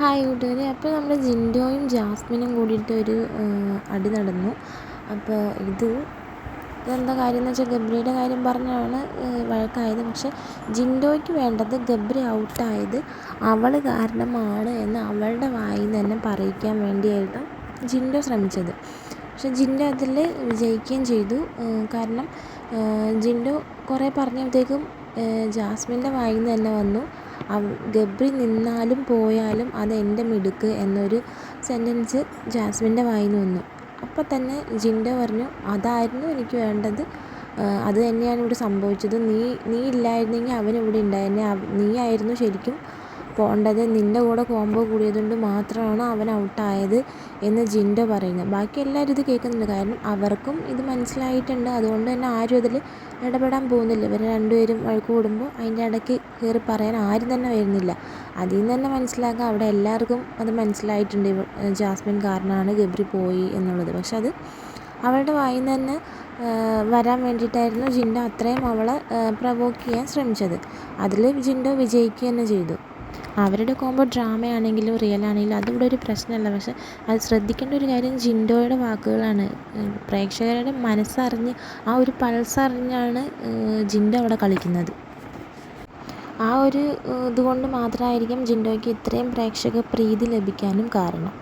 Hi കൂട്ടുകാരെ. അപ്പോൾ നമ്മുടെ ജിൻഡോയും ജാസ്മിനും കൂടിയിട്ട് ഒരു അടി നടന്നു. അപ്പോൾ ഇത് ഇതെന്താ കാര്യം എന്ന് വെച്ചാൽ ഗബ്രിയുടെ കാര്യം പറഞ്ഞാണ് വഴക്കായത്. പക്ഷെ ജിൻഡോയ്ക്ക് വേണ്ടത് ഗബ്രി ഔട്ടായത് അവൾ കാരണമാണ് എന്ന് അവളുടെ വായിൽ നിന്ന് തന്നെ പറയിക്കാൻ വേണ്ടിയായിരുന്നു ജിൻഡോ ശ്രമിച്ചത്. പക്ഷെ ജിൻഡോ അതിൽ വിജയിക്കുകയും ചെയ്തു. കാരണം ജിൻഡോ കുറേ പറഞ്ഞപ്പോഴത്തേക്കും ജാസ്മിന്റെ വായിൽ നിന്ന് തന്നെ വന്നു. ഗബ്രി നിന്നാലും പോയാലും അത് എന്റെ മിടുക്ക് എന്നൊരു സെന്റൻസ് ജാസ്മിന്റെ വായിൽ നിന്ന്. വന്നു അപ്പം തന്നെ ജിൻഡോ പറഞ്ഞു അതായിരുന്നു എനിക്ക് വേണ്ടത്. അത് തന്നെയാണ് ഇവിടെ സംഭവിച്ചത്. നീ നീ ഇല്ലായിരുന്നെങ്കിൽ അവൻ ഇവിടെ ഉണ്ടായേനെ നീ ആയിരുന്നു ശരിക്കും പോകേണ്ടത് നിന്റെ കൂടെ കോംബോ കൂടിയതുകൊണ്ട് മാത്രമാണ് അവൻ ഔട്ടായത് എന്ന് ജിൻഡോ പറയുന്നത് ബാക്കി എല്ലാവരും ഇത് കേൾക്കുന്നുണ്ട്. കാരണം അവർക്കും ഇത് മനസ്സിലായിട്ടുണ്ട്. അതുകൊണ്ട് തന്നെ ആരും അതിൽ ഇടപെടാൻ പോകുന്നില്ല. ഇവർ രണ്ടുപേരും വഴക്ക് കൂടുമ്പോൾ അതിന്റെ ഇടയ്ക്ക് കയറി പറയാൻ ആരും തന്നെ വരുന്നില്ല. അതിൽ നിന്ന് തന്നെ മനസ്സിലാക്കാം അവിടെ എല്ലാവർക്കും അത് മനസ്സിലായിട്ടുണ്ട്. ജാസ്മിൻ കാരണമാണ് ഗബ്രി പോയി എന്നുള്ളത്. പക്ഷെ അത് അവളുടെ വായിൽ നിന്ന് തന്നെ വരാൻ വേണ്ടിയിട്ടായിരുന്നു ജിൻഡോ അത്രയും അവളെ പ്രവോക്ക് ചെയ്യാൻ ശ്രമിച്ചത്. അതിൽ ജിൻഡോ വിജയിക്കുക തന്നെ ചെയ്തു. അവരുടെ കോംബോ ഡ്രാമയാണെങ്കിലും റിയൽ ആണെങ്കിലും അതിവിടെ ഒരു പ്രശ്നമല്ല. പക്ഷെ അത് ശ്രദ്ധിക്കേണ്ട ഒരു കാര്യം ജിൻഡോയുടെ വാക്കുകളാണ്. പ്രേക്ഷകരുടെ മനസ്സറിഞ്ഞ് ആ ഒരു പൾസറിഞ്ഞാണ് ജിൻഡോ അവിടെ കളിക്കുന്നത്. ആ ഒരു ഇതുകൊണ്ട് മാത്രമായിരിക്കും ജിൻഡോയ്ക്ക് ഇത്രയും പ്രേക്ഷക പ്രീതി ലഭിക്കാനും കാരണം.